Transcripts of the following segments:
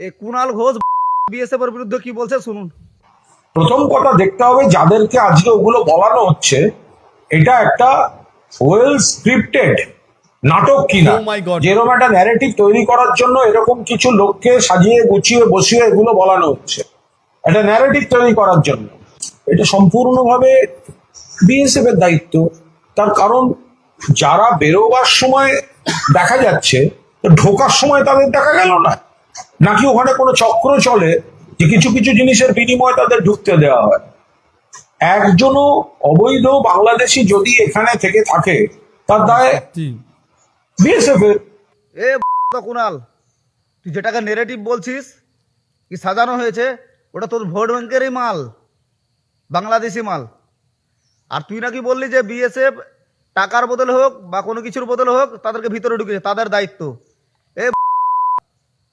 এই কুণাল ঘোষ বিএসএফ এর বিরুদ্ধে কি বলছে শুনুন। প্রথম কথা দেখতে হবে যাদেরকে আজকে ওগুলো বলানো হচ্ছে এটা একটা ওয়েল স্ক্রিপ্টেড নাটক কিনা। Oh যেরকম একটা ন্যারেটিভ তৈরি করার জন্য এরকম কিছু লোককে সাজিয়ে গুছিয়ে বসিয়ে এগুলো বলানো হচ্ছে। একটা ন্যারেটিভ তৈরি করার জন্য। এটা সম্পূর্ণভাবে বিএসএফ এর দায়িত্ব। তার কারণ যারা বেরোবার সময় দেখা যাচ্ছে তো ঢোকার সময় তাদের দেখা গেল না। নাকি ওখানে কোনো চক্র চলে যে কিছু কিছু জিনিসের বিনিময়ে তাদের ঢুকতে দেওয়া হয়? একজনও অবৈধ বাংলাদেশি যদি এখানে থেকে থাকে তার দায় জি। বিএসএফ এর। এ তো তুই যেটাকে নেগেটিভ বলছিস কি সাজানো হয়েছে ওটা তোর ভোট ব্যাংকেরই মাল বাংলাদেশি মাল। আর তুই নাকি বললি যে বিএসএফ টাকার বদলে হোক বা কোনো কিছুর বদলে হোক তাদেরকে ভিতরে ঢুকেছে তাদের দায়িত্ব।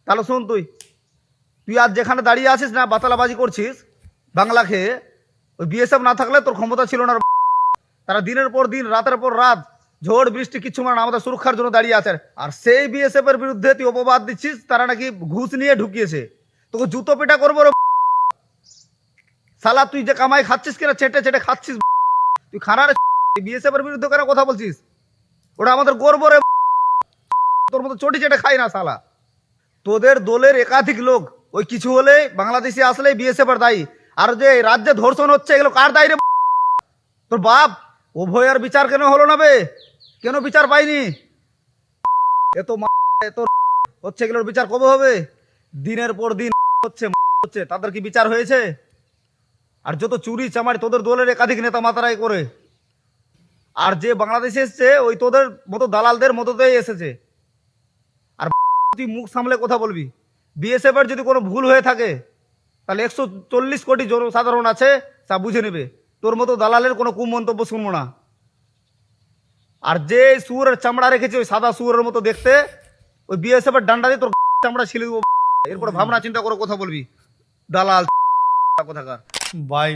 তাহলে শোন তুই। তুই আজ যেখানে দাঁড়িয়ে আছিস না, বাতালাবাজি করছিস, বাংলা খেয়ে, ওই বিএসএফ না থাকলে তোর ক্ষমতা ছিল না। তারা দিনের পর দিন, রাতের পর রাত, ঝড়, বৃষ্টি কিচ্ছু মানে আমাদের সুরক্ষার জন্য দাঁড়িয়ে আছে। আর সেই বিএসএফ এর বিরুদ্ধে তুই অপবাদ দিচ্ছিস, তারা নাকি ঘুষ নিয়ে ঢুকিয়েছে। তোকে জুতো পেটা করব সালা তুই যে কামাই খাচ্ছিস কিনা চেটে চেটে খাচ্ছিস। তুই খানার বিএসএফ এর বিরুদ্ধে কেন কথা বলছিস? ওটা আমাদের গর্ব রে। তোর মতো চটি চেটে খাই না সালা তোদের দলের একাধিক লোক, ওই কিছু হলে বাংলাদেশে আসলে বিএসএফ এর দায়ী। আর যে রাজ্যে ধর্ষণ হচ্ছে, এগুলো কার দায়ী রে তোর বাপ, উভয়ের বিচার কেন হলো না বে? কেন বিচার পাইনি? এত এত হচ্ছে এগুলোর বিচার কবে হবে? দিনের পর দিন হচ্ছে হচ্ছে, তাদের কি বিচার হয়েছে? আর যত চুরি চামারি তোদের দলের একাধিক নেতা মাতারাই করে। আর যে বাংলাদেশে এসছে, ওই তোদের মতো দালালদের মতোতেই এসেছে। আর তুই মুখ সামলে কথা বলবি। বিএসএফ এর যদি কোনো ভুল হয়ে থাকে, তাহলে একশো চল্লিশ কোটি জনসাধারণ আছে, তা বুঝে নেবে। তোর মতো দালালের কোনো কুম মন্তব্য শুনব না। আর যে সুরের চামড়া রেখেছে ওই সাদা সুরের মতো দেখতে, ওই বিএসএফ এর ডান্ডা দিয়ে তোর চামড়া ছিলে দেবো। এরপরে ভাবনা চিন্তা করে কথা বলবি। দালাল কোথাকার। ভাই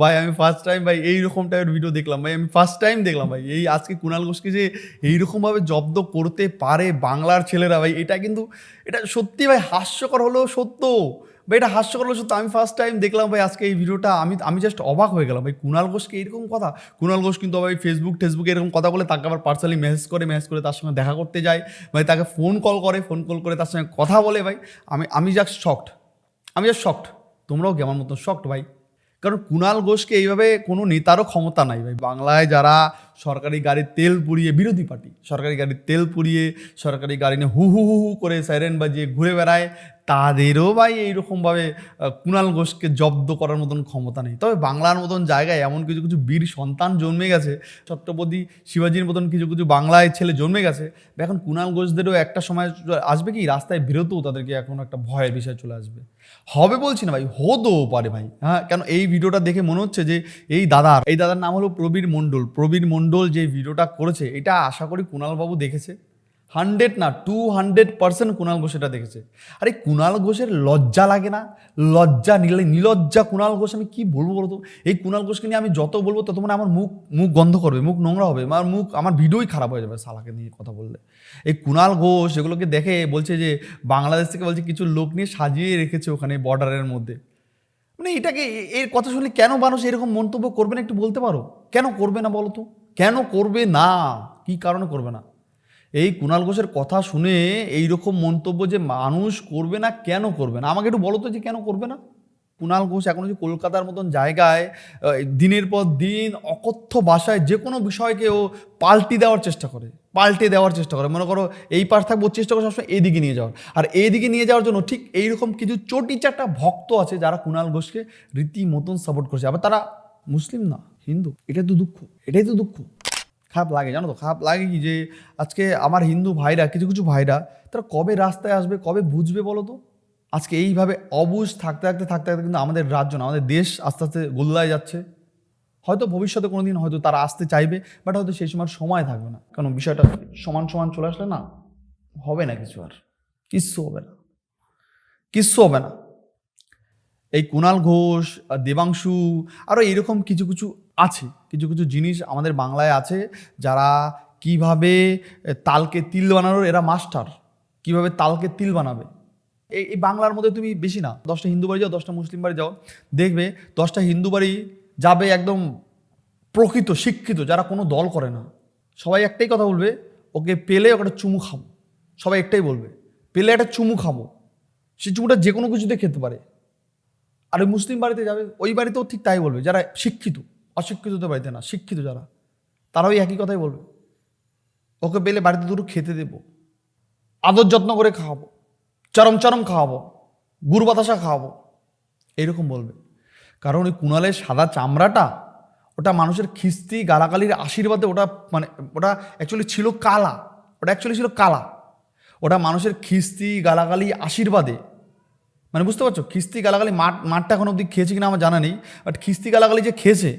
ভাই, আমি ফার্স্ট টাইম ভাই এইরকম টাইপের ভিডিও দেখলাম। ভাই, আমি ফার্স্ট টাইম দেখলাম ভাই। এই আজকে কুণাল ঘোষকে যে এইরকমভাবে জব্দ করতে পারে বাংলার ছেলেরা ভাই, এটা কিন্তু, এটা সত্যি ভাই হাস্যকর হলেও সত্য। ভাই, এটা হাস্যকর সত্য। আমি ফার্স্ট টাইম দেখলাম ভাই আজকে এই ভিডিওটা আমি আমি জাস্ট অবাক হয়ে গেলাম। ভাই কুণাল ঘোষকে এরকম কথা? কুণাল ঘোষ কিন্তু ভাই ফেসবুক টেসবুকে এরকম কথা বলে তাকে আবার পার্সোনালি মেসেজ করে মেসেজ করে তার সঙ্গে দেখা করতে যায়। ভাই, তাকে ফোন কল করে ফোন কল করে তার সঙ্গে কথা বলে ভাই। আমি আমি জাস্ট শক্ট আমি জাস্ট শক্ট তোমরাও কি আমার মতো শক্ট ভাই? কারণ কুণাল ঘোষকে এইভাবে কোনো নেতারও ক্ষমতা নাই ভাই। বাংলায় যারা সরকারি গাড়ির তেল পুড়িয়ে, বিরোধী পার্টি, সরকারি গাড়ির তেল পুড়িয়ে, সরকারি গাড়ি নিয়ে হু হু হু হু করে সাইরেন বাজিয়ে ঘুরে বেড়ায়, তাদেরও ভাই এইরকমভাবে কুণাল ঘোষকে জব্দ করার মতন ক্ষমতা নেই। তবে বাংলার মতন জায়গায় এমন কিছু কিছু বীর সন্তান জন্মে গেছে, ছত্রপতি শিবাজির মতন কিছু কিছু বাংলায় ছেলে জন্মে গেছে এখন কুণাল ঘোষদেরও একটা সময় আসবে কি? রাস্তায় বেরোতেও তাদেরকে এখন একটা ভয়ের বিষয় চলে আসবে। হবে বলছি না ভাই, হতেও পারে ভাই হ্যাঁ? কেন এই ভিডিওটা দেখে মনে হচ্ছে যে এই দাদার এই দাদার নাম হলো প্রবীর মণ্ডল প্রবীর মণ্ডল যে ভিডিওটা করেছে, এটা আশা করি কুণালবাবু দেখেছে। হান্ড্রেড না two hundred percent Kunal Ghosh এটা দেখেছে। আরে কুণাল ঘোষের লজ্জা লাগে না? লজ্জা, নিলে, নিলজ্জা কুণাল ঘোষ, আমি কী বলব বলতো এই কুণাল ঘোষকে নিয়ে আমি যত বলব, তত মানে আমার মুখ মুখ গন্ধ করবে, মুখ নোংরা হবে, আমার মুখ, আমার ভিডিওই খারাপ হয়ে যাবে সালাকে নিয়ে কথা বললে। এই কুণাল ঘোষ এগুলোকে দেখে বলছে যে, বাংলাদেশ থেকে বলছে কিছু লোক নিয়ে সাজিয়ে রেখেছে ওখানে বর্ডারের মধ্যে। মানে এটাকে এর কথা শুনলে কেন মানুষ এরকম মন্তব্য করবে না একটু বলতে পারো? কেন করবে না বলো তো? কেন করবে না? কি কারণে করবে না? এই কুণাল ঘোষের কথা শুনে এই রকম মন্তব্য যে মানুষ করবে না, কেন করবে না? আমাকে একটু বলো তো যে কেন করবে না? কুণাল ঘোষ এখন যে কলকাতার মতন জায়গায় দিনের পর দিন অকথ্য ভাষায় যে কোনো বিষয়কে ও পাল্টি দেওয়ার চেষ্টা করে, পাল্টে দেওয়ার চেষ্টা করে। মনে করো এই পাশ থাকব চেষ্টা করে সবসময় এইদিকে নিয়ে যাওয়ার। আর এইদিকে নিয়ে যাওয়ার জন্য ঠিক এইরকম কিছু চটি চারটা ভক্ত আছে যারা কুণাল ঘোষকে রীতিমতন সাপোর্ট করছে। আবার তারা মুসলিম না, হিন্দু। এটাই তো দুঃখ, এটাই তো দুঃখ। খারাপ লাগে, জানো তো, খারাপ লাগে কি যে আজকে আমার হিন্দু ভাইরা, কিছু কিছু ভাইরা, তারা কবে রাস্তায় আসবে, কবে বুঝবে বলো তো? আজকে এইভাবে অবুঝ থাকতে থাকতে থাকতে থাকতে কিন্তু আমাদের রাজ্য না, আমাদের দেশ আস্তে আস্তে গোল্লায় যাচ্ছে। হয়তো ভবিষ্যতে কোনো দিন হয়তো তারা আসতে চাইবে বাট হয়তো সেই সময় সময় থাকবে না। কারণ বিষয়টা সমান সমান চলে আসলে না? হবে না কিছু আর, কিচ্ছু হবে না। কিচ্ছু হবে না। এই কুণাল ঘোষ দেবাংশু আরও এরকম কিছু কিছু আছে, কিছু কিছু জিনিস আমাদের বাংলায় আছে যারা কীভাবে তালকে তিল বানানোর এরা মাস্টার। কীভাবে তালকে তিল বানাবে। এই বাংলার মধ্যে তুমি বেশি না। দশটা হিন্দু বাড়ি যাও, দশটা মুসলিম বাড়ি যাও, দেখবে দশটা হিন্দু বাড়ি যাবে একদম প্রকৃত, শিক্ষিত, যারা কোনো দল করে না। সবাই একটাই কথা বলবে, ওকে পেলে ওকে একটা চুমু খাব। সবাই একটাই বলবে, পেলে একটা চুমু খাব। সে চুমুটা যে কোনো কিছুতে খেতে পারে। আর ওই মুসলিম বাড়িতে যাবে, ওই বাড়িতেও ঠিক তাই বলবে, যারা শিক্ষিত অশিক্ষিতদের বাড়িতে না, শিক্ষিত যারা তারা ওই একই কথাই বলবে। ওকে পেলে বাড়িতে দুটো খেতে দেবো, আদর যত্ন করে খাওয়াবো, চরম চরম খাওয়াবো গুড় বাতাসা খাওয়াবো, এরকম বলবে। কারণ ওই কুণালের সাদা চামড়াটা, ওটা মানুষের খিস্তি, গালাগালির আশীর্বাদে ওটা মানে ওটা অ্যাকচুয়ালি ছিল কালা, ওটা অ্যাকচুয়ালি ছিল কালা। ওটা মানুষের খিস্তি, গালাগালি, আশীর্বাদে মানে বুঝতে পারছ? খিস্তি গালাগালি মাঠ, মাঠটা এখন অবধি খেয়েছে কিনা আমার জানা নেই বাট খিস্তি গালাগালি যে খেয়েছে,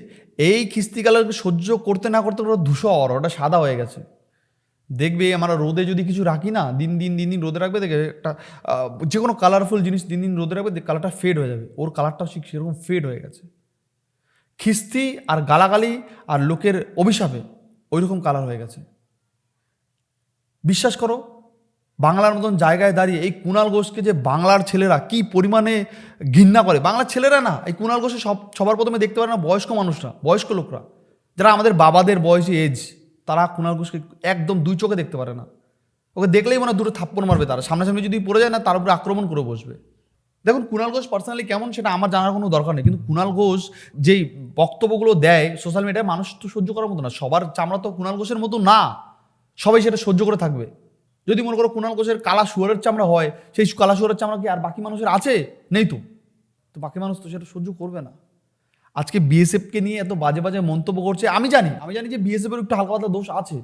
এই খিস্তি গালাগালি সহ্য করতে না করতে ওটা ধূসর, ওটা সাদা হয়ে গেছে। দেখবে আমরা রোদে যদি কিছু রাখি না, দিন দিন দিন দিন রোদে রাখবে, দেখবে একটা যে কোনো কালারফুল জিনিস দিন দিন রোদে রাখবে কালারটা ফেড হয়ে যাবে। ওর কালারটাও ঠিক সেরকম ফেড হয়ে গেছে। খিস্তি আর গালাগালি আর লোকের অভিশাপে ওই রকম কালার হয়ে গেছে। বিশ্বাস করো বাংলার মতন জায়গায় দাঁড়িয়ে এই কুণাল ঘোষকে যে বাংলার ছেলেরা কি পরিমাণে ঘৃণা করে? বাংলার ছেলেরা না, এই কুণাল ঘোষে সব, সবার প্রথমে দেখতে পারে না বয়স্ক মানুষরা, বয়স্ক লোকরা। যারা আমাদের বাবাদের বয়সী এজ তারা কুণাল ঘোষকে একদম দুই চোখে দেখতে পারে না। ওকে দেখলেই মনে হয় দুটো থাপ্পড় মারবে তারা। সামনাসামনি যদি পড়ে যায় না, তার উপরে আক্রমণ করে বসবে। দেখুন কুণাল ঘোষ পার্সোনালি কেমন সেটা আমার জানার কোনো দরকার নেই। কিন্তু কুণাল ঘোষ যেই বক্তব্যগুলো দেয় সোশ্যাল মিডিয়ায় মানুষ তো সহ্য করার মতো না। সবার চামড়া তো কুণাল ঘোষের মতো না। সবাই সেটা সহ্য করে থাকবে। যদি মনে করো কুণাল ঘোষের কালা শুয়ারের চামড়া হয়, সেই কালা শুয়ারের চামড়া কি আর বাকি মানুষের আছে? নেই তো। তো বাকি মানুষ তো সেটা সহ্য করবে না। আজকে বিএসএফকে নিয়ে এত বাজে বাজে মন্তব্য করছে, আমি জানি আমি জানি যে বিএসএফ এর একটু হালকা পাতলা দোষ আছে।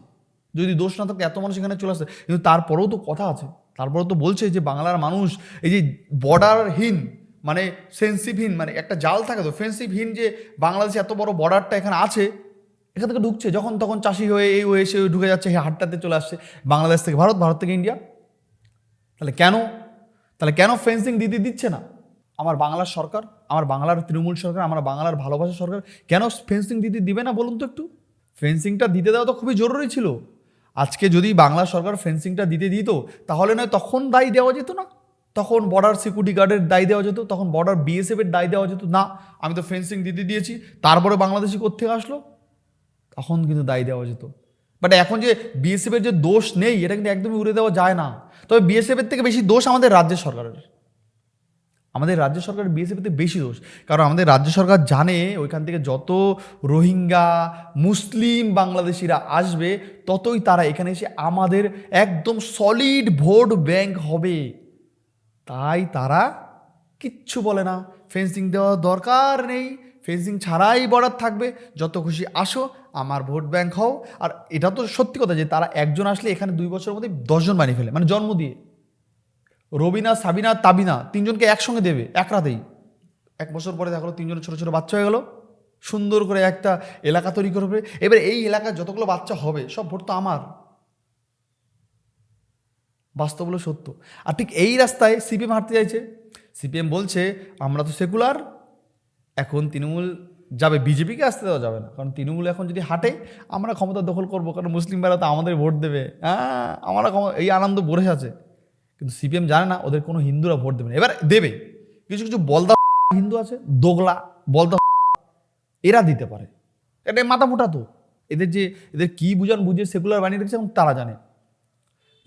যদি দোষ না থাকে, এত মানুষ এখানে চলে আসে। কিন্তু তারপরেও তো কথা আছে। তারপরেও তো বলছে যে বাংলার মানুষ, এই যে বর্ডারহীন মানে সেন্সিভহীন মানে একটা জাল থাকে তো ফেন্সিভহীন যে বাংলাদেশে এত বড় বর্ডারটা এখানে আছে এখান থেকে ঢুকছে, যখন তখন চাষি হয়ে, এই হয়ে, সে ঢুকে যাচ্ছে হাটটাতে চলে আসছে। বাংলাদেশ থেকে ভারত ভারত থেকে ইন্ডিয়া। তাহলে কেন? তাহলে কেন ফেন্সিং দিতে দিচ্ছে না? আমার বাংলার সরকার, আমার বাংলার তৃণমূল সরকার, আমার বাংলার ভালোবাসা সরকার কেন ফেন্সিং দিতে দিবে না বলুন তো একটু? ফেন্সিংটা দিতে দেওয়া তো খুবই জরুরি ছিল। আজকে যদি বাংলা সরকার ফেন্সিংটা দিতে দিত, তাহলে নয় তখন দায়ী দেওয়া যেত না। তখন বর্ডার সিকিউরিটি গার্ডের দায় দেওয়া যেত, তখন বর্ডার বিএসএফের দায় দেওয়া যেত। না, আমি তো ফেন্সিং দিতে দিয়েছি, তারপরে বাংলাদেশি কোথেকে আসলো? তখন কিন্তু দায়ী দেওয়া যেত। বাট এখন যে বিএসএফের যে দোষ নেই, এটা কিন্তু একদমই উড়ে দেওয়া যায় না। তবে বিএসএফের থেকে বেশি দোষ আমাদের রাজ্য সরকারের। আমাদের রাজ্য সরকারের বিএসএফতে বেশি দোষ। কারণ আমাদের রাজ্য সরকার জানে ওইখান থেকে যত রোহিঙ্গা, মুসলিম বাংলাদেশিরা আসবে, ততই তারা এখানে এসে আমাদের একদম সলিড ভোট ব্যাংক হবে। তাই তারা কিচ্ছু বলে না। ফেন্সিং দেওয়ার দরকার নেই। ফেন্সিং ছাড়াই বর্ডার থাকবে। যত খুশি আসো আমার ভোট ব্যাংক হও। আর এটা তো সত্যি কথা যে তারা একজন আসলে এখানে দুই বছরের মধ্যে দশজন বানিয়ে ফেলে। মানে জন্ম দিয়ে। রবিনা, সাবিনা, তাবিনা তিনজনকে একসঙ্গে দেবে, এক রাতেই। এক বছর পরে দেখা গেলো তিনজনের ছোটো ছোটো বাচ্চা হয়ে গেলো। সুন্দর করে একটা এলাকা তৈরি করবে এবার এই এলাকায় যতগুলো বাচ্চা হবে, সব ভোট তো আমার। বাস্তব হলো সত্য। আর ঠিক এই রাস্তায় সিপিএম হাঁটতে চাইছে সিপিএম বলছে, আমরা তো সেকুলার। এখন তৃণমূল যাবে, বিজেপিকে আসতে দেওয়া যাবে না। কারণ তৃণমূল এখন যদি হাঁটে, আমরা ক্ষমতা দখল করব, কারণ মুসলিমরা তো আমাদের ভোট দেবে। হ্যাঁ আমরা এই আনন্দ বসে আছে। কিন্তু সিপিএম জানে না, ওদের কোনো হিন্দুরা ভোট দেবে না। এবার দেবে। কিছু কিছু বলদা হিন্দু আছে, দোগলা, বলদা এরা দিতে পারে। এটা মাথা মোটা তো। এদের যে, এদের কী বুঝান বুঝে সেকুলার বানিয়ে রেখেছে এবং তারা জানে।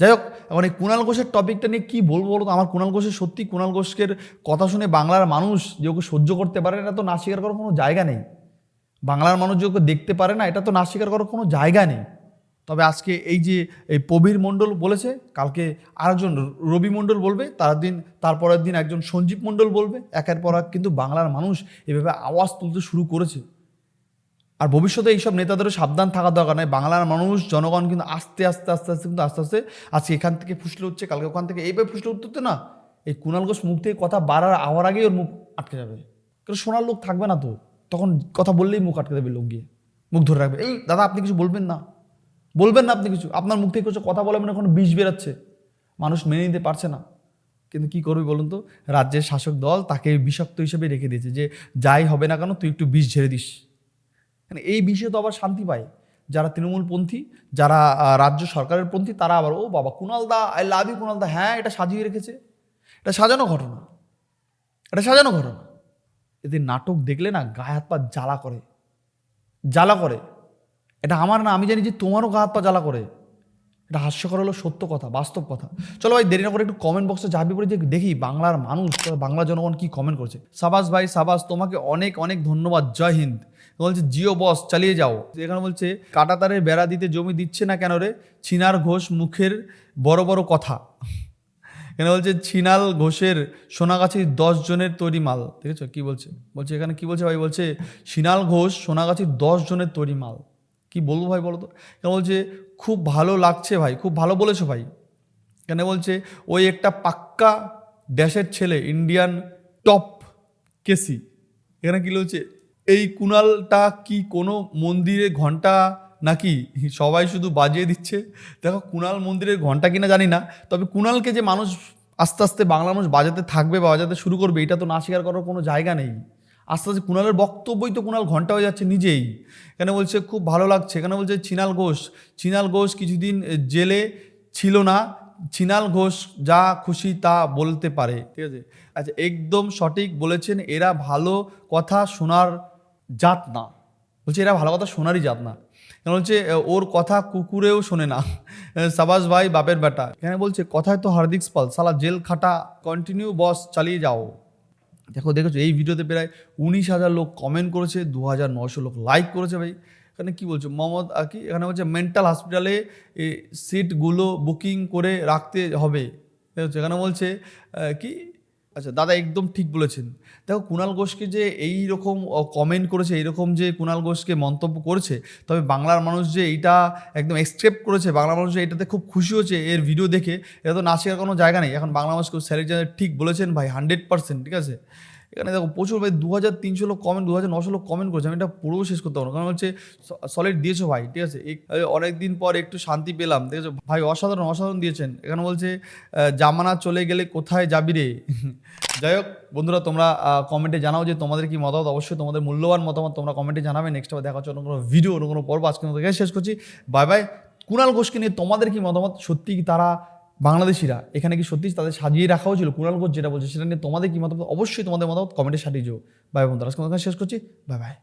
যাই হোক এই কুণাল ঘোষের টপিকটা নিয়ে কী বলব বলতো আমার কুণাল ঘোষের সত্যি কুণাল ঘোষের কথা শুনে বাংলার মানুষ যে ওকে সহ্য করতে পারে এটা তো না স্বীকার করার কোনো জায়গা নেই। বাংলার মানুষ যে ওকে দেখতে পারে না, এটা তো না স্বীকার করার কোনো জায়গা নেই। তবে আজকে এই যে, এই প্রবীর মণ্ডল বলেছে, কালকে আরেকজন রবি মণ্ডল বলবে, তার দিন, তারপরের দিন একজন সঞ্জীব মণ্ডল বলবে, একের পর এক কিন্তু বাংলার মানুষ এভাবে আওয়াজ তুলতে শুরু করেছে। আর ভবিষ্যতে এইসব নেতাদেরও সাবধান থাকা দরকার নয়। বাংলার মানুষ, জনগণ কিন্তু আস্তে আস্তে আস্তে আস্তে, কিন্তু আস্তে আস্তে আজকে এখান থেকে ফুসলে উঠছে, কালকে ওখান থেকে এইভাবে ফুসলে উঠতে না। এই কুণাল ঘোষ মুখ থেকে কথা বাড়ার আওয়ার আগেই ওর মুখ আটকে যাবে। কারণ শোনার লোক থাকবে না তো? তখন কথা বললেই মুখ আটকে দেবে লোক গিয়ে। মুখ ধরে রাখবে। এই দাদা, আপনি কিছু বলবেন না? বলবেন না আপনি কিছু? আপনার মুখ থেকে কিছু কথা বলে মানে এখন বিষ বেরাচ্ছে। মানুষ মেনে নিতে পারছে না। কিন্তু কি করবি বলুন তো? রাজ্যের শাসক দল তাকে বিষাক্ত হিসেবে রেখে দিয়েছে যে, যাই হবে না কেন, তুই একটু বিষ ঝেড়ে দিস। মানে এই বিষয়ে তো আবার শান্তি পায়। যারা তৃণমূলপন্থী যারা রাজ্য সরকারের পন্থী, তারা আবার, ও বাবা কুণাল দা, আই লাভ ইউ কুণাল দা হ্যাঁ এটা সাজিয়ে রেখেছে। এটা সাজানো ঘটনা। এটা সাজানো ঘটনা। এদের নাটক দেখলে না গায়ে হাত পা জ্বালা করে। জ্বালা করে। এটা আমার না, আমি জানি যে তোমারও গা হাত পা জ্বালা করে। এটা হাস্যকর হলো সত্য কথা, বাস্তব কথা। চলো ভাই, দেরি না করে একটু কমেন্ট বক্সে যাবি পরে যে দেখি বাংলার মানুষ, বাংলা জনগণ কি কমেন্ট করছে। সাবাস ভাই, সাবাস, তোমাকে অনেক অনেক ধন্যবাদ। জয় হিন্দ। বলছে, জিও বস, চালিয়ে যাও। এখানে বলছে, কাটাতারের বেড়া দিতে জমি দিচ্ছে না কেন রে? ছিনার ঘোষ মুখের বড় বড় কথা। এখানে বলছে, ছিনাল ঘোষের সোনাগাছির দশ জনের তৈরি মাল। দেখেছ কি বলছে? বলছে, এখানে কি বলছে ভাই? বলছে সিনাল ঘোষ সোনাগাছির দশ জনের তৈরি মাল। কি বলব ভাই বলো তো? এখানে বলছে, খুব ভালো লাগছে ভাই, খুব ভালো বলেছ ভাই। এখানে বলছে, ওই একটা পাক্কা ড্যাশের ছেলে, ইন্ডিয়ান টপ কেসি। এখানে কি বলছে? এই কুণালটা কি কোনো মন্দিরে ঘণ্টা নাকি সবাই শুধু বাজিয়ে দিচ্ছে? দেখো কুণাল মন্দিরের ঘণ্টা কিনা জানি না, তবে কুণালকে যে মানুষ আস্তে আস্তে বাংলা মানুষ বাজাতে থাকবে বা বাজাতে শুরু করবে, এটা তো না স্বীকার করার কোনো জায়গা নেই। আস্তে আস্তে কুণালের বক্তব্যই তো কুণাল ঘণ্টা হয়ে যাচ্ছে নিজেই। এখানে বলছে, খুব ভালো লাগছে। এখানে বলছে, চিনাল ঘোষ। চিনাল ঘোষ কিছুদিন জেলে ছিল না। চিনাল ঘোষ যা খুশি তা বলতে পারে, ঠিক আছে? আচ্ছা একদম সঠিক বলেছেন। এরা ভালো কথা শোনার জাত না। বলছে, এরা ভালো কথা শোনারই জাত না। কেন বলছে ওর কথা কুকুরেও শোনে না। সাবাস ভাই, বাপের বেটা। এখানে বলছে, কথায় তো হার্দিক পাল সালা জেল খাটা কন্টিনিউ বস চালিয়ে যাও। দেখো, দেখেছ, এই ভিডিওতে প্রায় উনিশ হাজার লোক কমেন্ট করেছে, দু হাজার নশো লোক লাইক করেছে ভাই। এখানে কি বলছো, মোহাম্মদ আকি এখানে বলছে মেন্টাল হসপিটালে সিটগুলো বুকিং করে রাখতে হবে। এখানে বলছে কি? আচ্ছা দাদা একদম ঠিক বলেছেন। দেখো কুণাল ঘোষকে যে এই রকম কমেন্ট করেছে, এইরকম যে কুণাল ঘোষকে মন্তব্য করেছে, তবে বাংলার মানুষ যে এইটা একদম এক্সেপ্ট করেছে বাংলা মানুষ যে এটাতে খুব খুশি হচ্ছে এর ভিডিও দেখে, এটা তো নাচের কোনো জায়গা নেই। এখন বাংলা মানুষকে স্যারের ঠিক বলেছেন ভাই হান্ড্রেড পার্সেন্ট ঠিক আছে? এখানে দেখো প্রচুর ভাই দু হাজার তিনশো লোক কমেন্ট দু হাজার নশো লোক কমেন্ট করেছে। আমি এটা পুরো শেষ করতে পারব। কারণ হচ্ছে সলিড দিয়েছ ভাই, ঠিক আছে? অনেক দিন পর একটু শান্তি পেলাম, ঠিক আছে? ভাই অসাধারণ অসাধারণ দিয়েছেন। এখানে বলছে জামানা চলে গেলে কোথায় যাবি রে? যাই হোক, বন্ধুরা, তোমরা কমেন্টে জানাও যে তোমাদের কি মতামত। অবশ্যই তোমাদের মূল্যবান মতামত তোমরা কমেন্টে জানাবে। নেক্সট আবার দেখা হচ্ছে অন্য কোনো ভিডিও অন্য কোনো পর্ব। আজকে শেষ করছি। বাই বাই কুণাল ঘোষকে নিয়ে তোমাদের কি মতামত? সত্যি কি তারা বাংলাদেশিরা, এখানে কি সত্যি তাদের সাজিয়ে রাখা হয়েছিল কুরাল গোজ যেটা বলছে, সেটা নিয়ে তোমাদের কি মতামত? অবশ্যই তোমাদের মতামত কমেন্টে সাজিয়ে যাও বাই বন্ধুরা আজকে শেষ করছি। Bye bye.